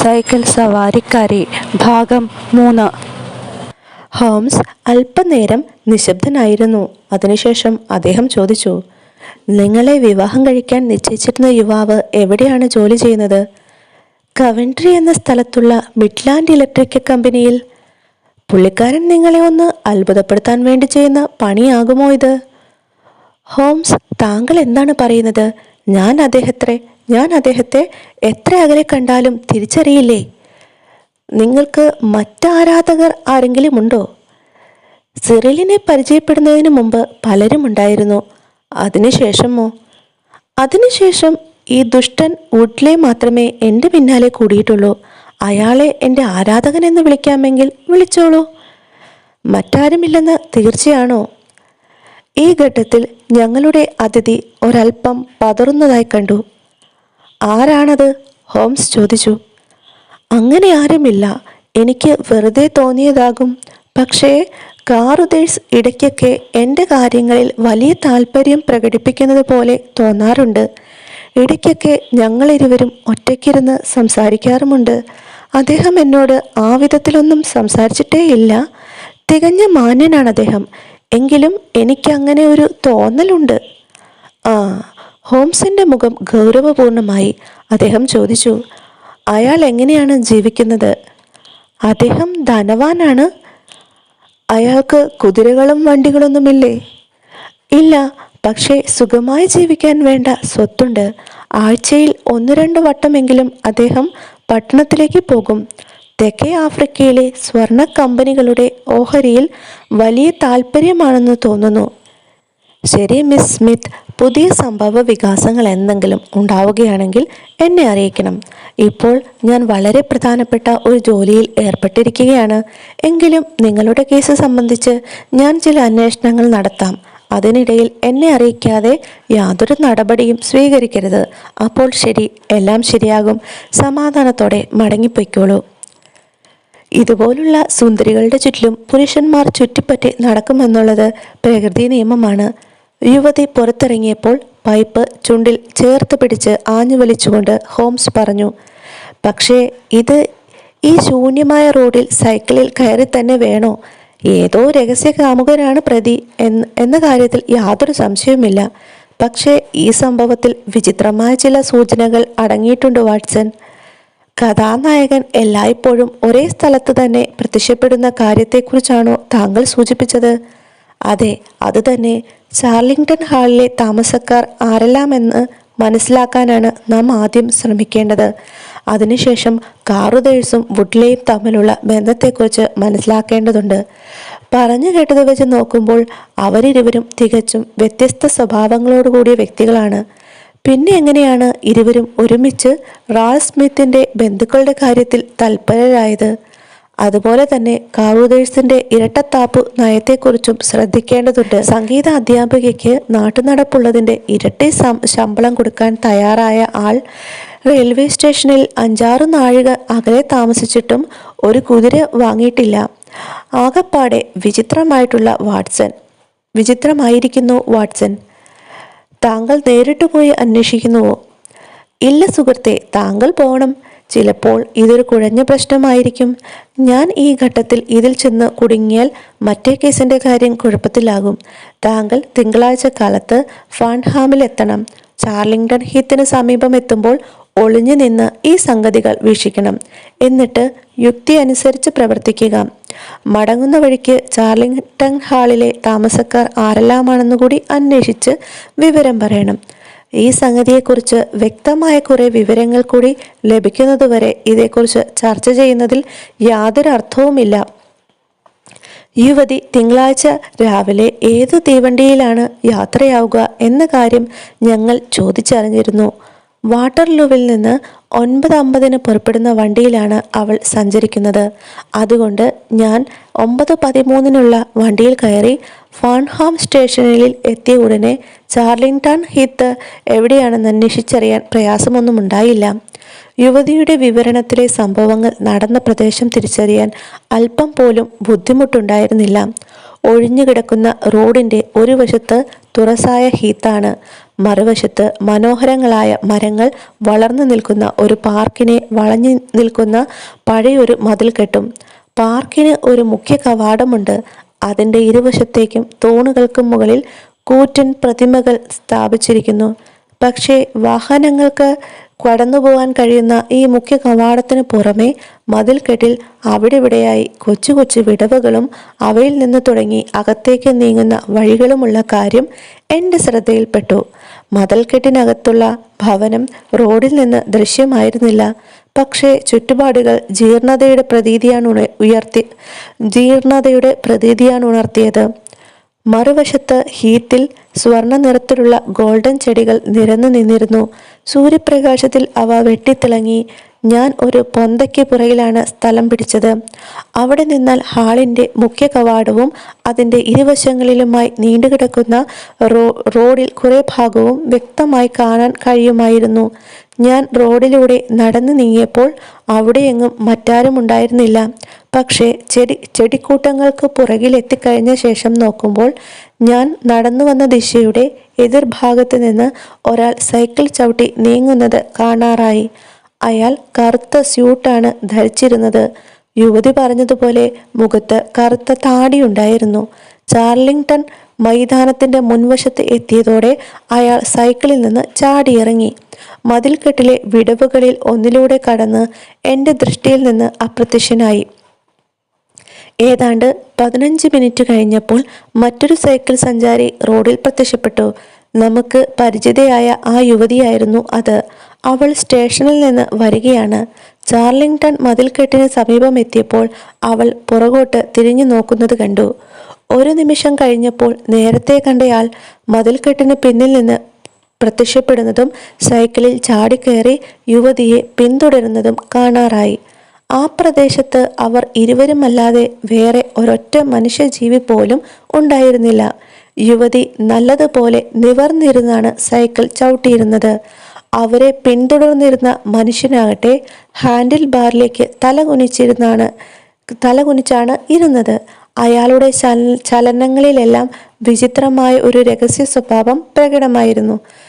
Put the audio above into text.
Cycle സവാരിക്കാരി ഭാഗം മൂന്ന്. Holmes അല്പനേരം നിശബ്ദനായിരുന്നു. അതിനുശേഷം അദ്ദേഹം ചോദിച്ചു നിങ്ങളെ വിവാഹം കഴിക്കാൻ നിശ്ചയിച്ചിരുന്ന യുവാവ് എവിടെയാണ് ജോലി ചെയ്യുന്നത്? കവൻട്രി എന്ന സ്ഥലത്തുള്ള മിഡ്ലാൻഡ് ഇലക്ട്രിക് കമ്പനിയിൽ പുള്ളിക്കാരൻ നിങ്ങളെ ഒന്ന് അത്ഭുതപ്പെടുത്താൻ വേണ്ടി ചെയ്യുന്ന പണിയാകുമോ ഇത്? ഹോംസ് താങ്കൾ എന്താണ് പറയുന്നത്? ഞാൻ അദ്ദേഹത്തെ ഞാൻ അദ്ദേഹത്തെ എത്ര അകലെ കണ്ടാലും തിരിച്ചറിയില്ലേ? നിങ്ങൾക്ക് മറ്റാരാധകർ ആരെങ്കിലും ഉണ്ടോ? സിറിലിനെ പരിചയപ്പെടുന്നതിന് മുമ്പ് പലരും ഉണ്ടായിരുന്നു. അതിനുശേഷമോ അതിനുശേഷം ഈ ദുഷ്ടൻ വുഡ്ലെ മാത്രമേ എന്റെ പിന്നാലെ കൂടിയിട്ടുള്ളൂ. അയാളെ എന്റെ ആരാധകൻ എന്ന് വിളിക്കാമെങ്കിൽ വിളിച്ചോളൂ. മറ്റാരുമില്ലെന്ന് തീർച്ചയാണോ? ഈ ഘട്ടത്തിൽ ഞങ്ങളുടെ അതിഥി ഒരൽപ്പം പതറുന്നതായി കണ്ടു. ആരാണത്? ഹോംസ് ചോദിച്ചു. അങ്ങനെ ആരുമില്ല. എനിക്ക് വെറുതെ തോന്നിയതാകും. പക്ഷേ കാറുദേഴ്സ് ഇടയ്ക്കൊക്കെ എന്റെ കാര്യങ്ങളിൽ വലിയ താല്പര്യം പ്രകടിപ്പിക്കുന്നത് പോലെ തോന്നാറുണ്ട്. ഇടയ്ക്കൊക്കെ ഞങ്ങളിരുവരും ഒറ്റയ്ക്കിരുന്ന് സംസാരിക്കാറുമുണ്ട്. അദ്ദേഹം എന്നോട് ആ വിധത്തിലൊന്നും സംസാരിച്ചിട്ടേയില്ല തികഞ്ഞ മാന്യനാണ് അദ്ദേഹം. എങ്കിലും എനിക്കങ്ങനെ ഒരു തോന്നലുണ്ട്. ആ ഹോംസിന്റെ മുഖം ഗൗരവപൂർണമായി അദ്ദേഹം ചോദിച്ചു അയാൾ എങ്ങനെയാണ് ജീവിക്കുന്നത്? അദ്ദേഹം ധനവാനാണ്? അയാൾക്ക് കുതിരകളും വണ്ടികളൊന്നുമില്ലേ? ഇല്ല പക്ഷേ സുഖമായി ജീവിക്കാൻ വേണ്ട സ്വത്തുണ്ട്. ആഴ്ചയിൽ ഒന്ന് രണ്ട് വട്ടമെങ്കിലും അദ്ദേഹം പട്ടണത്തിലേക്ക് പോകും. തെക്കേ ആഫ്രിക്കയിലെ സ്വർണ കമ്പനികളുടെ ഓഹരിയിൽ വലിയ താല്പര്യമാണെന്ന് തോന്നുന്നു. ശരി മിസ് സ്മിത്ത്. പുതിയ സംഭവ വികാസങ്ങൾ എന്തെങ്കിലും ഉണ്ടാവുകയാണെങ്കിൽ എന്നെ അറിയിക്കണം. ഇപ്പോൾ ഞാൻ വളരെ പ്രധാനപ്പെട്ട ഒരു ജോലിയിൽ ഏർപ്പെട്ടിരിക്കുകയാണ്. എങ്കിലും നിങ്ങളുടെ കേസ് സംബന്ധിച്ച് ഞാൻ ചില അന്വേഷണങ്ങൾ നടത്താം. അതിനിടയിൽ എന്നെ അറിയിക്കാതെ യാതൊരു നടപടിയും സ്വീകരിക്കരുത്. അപ്പോൾ ശരി എല്ലാം ശരിയാകും. സമാധാനത്തോടെ മടങ്ങിപ്പോയിക്കോളൂ. ഇതുപോലുള്ള സുന്ദരികളുടെ ചുറ്റിലും പുരുഷന്മാർ ചുറ്റിപ്പറ്റി നടക്കുമെന്നുള്ളത് പ്രകൃതി നിയമമാണ്. യുവതി പുറത്തിറങ്ങിയപ്പോൾ പൈപ്പ് ചുണ്ടിൽ ചേർത്ത് പിടിച്ച് ആഞ്ഞു വലിച്ചുകൊണ്ട് ഹോംസ് പറഞ്ഞു പക്ഷേ ഇത് ഈ ശൂന്യമായ റോഡിൽ സൈക്കിളിൽ കയറി തന്നെ വേണോ? ഏതോ രഹസ്യ കാമുകനാണ് പ്രതി എന്ന് എന്ന കാര്യത്തിൽ യാതൊരു സംശയവുമില്ല. പക്ഷേ ഈ സംഭവത്തിൽ വിചിത്രമായ ചില സൂചനകൾ അടങ്ങിയിട്ടുണ്ട് വാട്സൺ. കഥാനായകൻ എല്ലായ്പ്പോഴും ഒരേ സ്ഥലത്ത് തന്നെ പ്രത്യക്ഷപ്പെടുന്ന കാര്യത്തെക്കുറിച്ചാണോ താങ്കൾ സൂചിപ്പിച്ചത്? അതെ അത് തന്നെ. ചാർലിംഗ്ടൺ ഹാളിലെ താമസക്കാർ ആരെല്ലാമെന്ന് മനസ്സിലാക്കാനാണ് നാം ആദ്യം ശ്രമിക്കേണ്ടത്. അതിനുശേഷം കാറുദേഴ്സും വുഡ്ലെയും തമ്മിലുള്ള ബന്ധത്തെക്കുറിച്ച് മനസ്സിലാക്കേണ്ടതുണ്ട്. പറഞ്ഞു കേട്ടത് വെച്ച് നോക്കുമ്പോൾ അവരിരുവരും തികച്ചും വ്യത്യസ്ത സ്വഭാവങ്ങളോട് കൂടിയ വ്യക്തികളാണ്. പിന്നെ എങ്ങനെയാണ് ഇരുവരും ഒരുമിച്ച് റാൾ സ്മിത്തിന്റെ ബന്ധുക്കളുടെ കാര്യത്തിൽ തൽപരരായത്? അതുപോലെ തന്നെ കാറൂദേഴ്സിന്റെ ഇരട്ടത്താപ്പ് നയത്തെക്കുറിച്ചും ശ്രദ്ധിക്കേണ്ടതുണ്ട്. സംഗീത അധ്യാപികയ്ക്ക് നാട്ടുനടപ്പുള്ളതിന്റെ ഇരട്ടി ശമ്പളം കൊടുക്കാൻ തയ്യാറായ ആൾ റെയിൽവേ സ്റ്റേഷനിൽ അഞ്ചാറ് നാഴിക അകലെ താമസിച്ചിട്ടും ഒരു കുതിര വാങ്ങിയിട്ടില്ല. ആകപ്പാടെ വിചിത്രമായിട്ടുള്ള വാട്സൺ. വിചിത്രമായിരിക്കുന്നു വാട്സൺ. താങ്കൾ നേരിട്ട് പോയി അന്വേഷിക്കുന്നുവോ? ഇല്ല സുഹൃത്തെ താങ്കൾ പോകണം. ചിലപ്പോൾ ഇതൊരു കുഴഞ്ഞ പ്രശ്നമായിരിക്കും. ഞാൻ ഈ ഘട്ടത്തിൽ ഇതിൽ ചെന്ന് കുടുങ്ങിയാൽ മറ്റേ കേസിന്റെ കാര്യം കുഴപ്പത്തിലാകും. താങ്കൾ തിങ്കളാഴ്ച കാലത്ത് ഫാൻഹാമിൽ എത്തണം ചാർലിംഗ്ടൺ ഹീത്തിന് സമീപം എത്തുമ്പോൾ ഒളിഞ്ഞു നിന്ന് ഈ സംഗതികൾ വീക്ഷിക്കണം. എന്നിട്ട് യുക്തി അനുസരിച്ച് പ്രവർത്തിക്കുക. മടങ്ങുന്ന വഴിക്ക് ചാർലിംഗ്ടൺ ഹാളിലെ താമസക്കാർ ആരെല്ലാമാണെന്ന് കൂടി അന്വേഷിച്ച് വിവരം പറയണം. ഈ സംഗതിയെക്കുറിച്ച് വ്യക്തമായ കുറെ വിവരങ്ങൾ കൂടി ലഭിക്കുന്നതുവരെ ഇതേക്കുറിച്ച് ചർച്ച ചെയ്യുന്നതിൽ യാതൊരു അർത്ഥവുമില്ല. യുവതി തിങ്കളാഴ്ച രാവിലെ ഏതു തീവണ്ടിയിലാണ് യാത്രയാവുക എന്ന കാര്യം ഞങ്ങൾ ചോദിച്ചറിഞ്ഞിരുന്നു. വാട്ടർലൂവിൽ നിന്ന് ഒൻപത് അമ്പതിന് പുറപ്പെടുന്ന വണ്ടിയിലാണ് അവൾ സഞ്ചരിക്കുന്നത്. അതുകൊണ്ട് ഞാൻ ഒമ്പത് പതിമൂന്നിനുള്ള വണ്ടിയിൽ കയറി ഫാൺഹാം സ്റ്റേഷനിൽ എത്തിയ ഉടനെ ചാർലിംഗ്ടൺ ഹീത്ത് എവിടെയാണെന്ന് അന്വേഷിച്ചറിയാൻ പ്രയാസമൊന്നും ഉണ്ടായില്ല. യുവതിയുടെ വിവരണത്തിലെ സംഭവങ്ങൾ നടന്ന പ്രദേശം തിരിച്ചറിയാൻ അല്പം പോലും ബുദ്ധിമുട്ടുണ്ടായിരുന്നില്ല. ഒഴിഞ്ഞുകിടക്കുന്ന റോഡിന്റെ ഒരു വശത്ത് തുറസായ ഹീത്താണ്. മറുവശത്ത് മനോഹരങ്ങളായ മരങ്ങൾ വളർന്നു നിൽക്കുന്ന ഒരു പാർക്കിനെ വളഞ്ഞു നിൽക്കുന്ന പഴയൊരു മതിൽക്കെട്ടും പാർക്കിന് ഒരു മുഖ്യ കവാടമുണ്ട്. അതിന്റെ ഇരുവശത്തേക്കും തോണുകൾക്കും മുകളിൽ കൂറ്റൻ പ്രതിമകൾ സ്ഥാപിച്ചിരിക്കുന്നു. പക്ഷേ വാഹനങ്ങൾക്ക് കടന്നുപോകാൻ കഴിയുന്ന ഈ മുഖ്യ കവാടത്തിന് പുറമെ മതിൽക്കെട്ടിൽ അവിടെവിടെയായി കൊച്ചു കൊച്ചു വിടവുകളും അവയിൽ നിന്ന് തുടങ്ങി അകത്തേക്ക് നീങ്ങുന്ന വഴികളുമുള്ള കാര്യം എന്റെ ശ്രദ്ധയിൽപ്പെട്ടു. മതിൽക്കെട്ടിനകത്തുള്ള ഭവനം റോഡിൽ നിന്ന് ദൃശ്യമായിരുന്നില്ല. പക്ഷേ ചുറ്റുപാടുകൾ ജീർണതയുടെ പ്രതീതിയാണ് ഉയർത്തി ജീർണതയുടെ പ്രതീതിയാണ് ഉണർത്തിയത്. മറുവശത്ത് ഹീത്തിൽ സ്വർണ നിറത്തിലുള്ള ഗോൾഡൻ ചെടികൾ നിരന്നു നിന്നിരുന്നു. സൂര്യപ്രകാശത്തിൽ അവ വെട്ടിത്തിളങ്ങി. ഞാൻ ഒരു പൊന്തയ്ക്ക് പുറകിലാണ് സ്ഥലം പിടിച്ചത്. അവിടെ നിന്നാൽ ഹാളിന്റെ മുഖ്യ കവാടവും അതിന്റെ ഇരുവശങ്ങളിലുമായി നീണ്ടുകിടക്കുന്ന റോ റോഡിൽ കുറേ ഭാഗവും വ്യക്തമായി കാണാൻ കഴിയുമായിരുന്നു. ഞാൻ റോഡിലൂടെ നടന്നു നീങ്ങിയപ്പോൾ അവിടെയെങ്ങും മറ്റാരും ഉണ്ടായിരുന്നില്ല പക്ഷേ ചെടി ചെടിക്കൂട്ടങ്ങൾക്ക് പുറകിൽ എത്തിക്കഴിഞ്ഞ ശേഷം നോക്കുമ്പോൾ ഞാൻ നടന്നു വന്ന ദിശയുടെ എതിർഭാഗത്ത് നിന്ന് ഒരാൾ സൈക്കിൾ ചവിട്ടി നീങ്ങുന്നത് കാണാറായി. അയാൾ കറുത്ത സ്യൂട്ടാണ് ധരിച്ചിരുന്നത്. യുവതി പറഞ്ഞതുപോലെ മുഖത്ത് കറുത്ത താടിയുണ്ടായിരുന്നു ചാർലിംഗ്ടൺ മൈതാനത്തിന്റെ മുൻവശത്ത് എത്തിയതോടെ അയാൾ സൈക്കിളിൽ നിന്ന് ചാടിയിറങ്ങി. മതിൽക്കെട്ടിലെ വിടവുകളിൽ ഒന്നിലൂടെ കടന്ന് എന്റെ ദൃഷ്ടിയിൽ നിന്ന് അപ്രത്യക്ഷനായി. ഏതാണ്ട് പതിനഞ്ച് മിനിറ്റ് കഴിഞ്ഞപ്പോൾ മറ്റൊരു സൈക്കിൾ സഞ്ചാരി റോഡിൽ പ്രത്യക്ഷപ്പെട്ടു. നമുക്ക് പരിചിതയായ ആ യുവതിയായിരുന്നു അത്. അവൾ സ്റ്റേഷനിൽ നിന്ന് വരികയാണ്. ചാർലിംഗ്ടൺ മതിൽക്കെട്ടിന് സമീപം എത്തിയപ്പോൾ അവൾ പുറകോട്ട് തിരിഞ്ഞു നോക്കുന്നത് കണ്ടു. ഒരു നിമിഷം കഴിഞ്ഞപ്പോൾ നേരത്തെ കണ്ടയാൾ മതിൽക്കെട്ടിന് പിന്നിൽ നിന്ന് പ്രത്യക്ഷപ്പെടുന്നതും സൈക്കിളിൽ ചാടിക്കയറി യുവതിയെ പിന്തുടരുന്നതും കാണാറായി. ആ പ്രദേശത്ത് അവർ ഇരുവരുമല്ലാതെ വേറെ ഒരൊറ്റ മനുഷ്യജീവി പോലും ഉണ്ടായിരുന്നില്ല. യുവതി നല്ലതുപോലെ നിവർന്നിരുന്നാണ് സൈക്കിൾ ചവിട്ടിയിരുന്നത്. അവരെ പിന്തുടർന്നിരുന്ന മനുഷ്യനാകട്ടെ ഹാൻഡിൽ ബാറിലേക്ക് തലകുനിച്ചിരുന്നാണ് തലകുനിച്ചാണ് തല കുനിച്ചാണ് ഇരുന്നത്. അയാളുടെ ചല ചലനങ്ങളിലെല്ലാം വിചിത്രമായ ഒരു രഹസ്യ സ്വഭാവം പ്രകടമായിരുന്നു.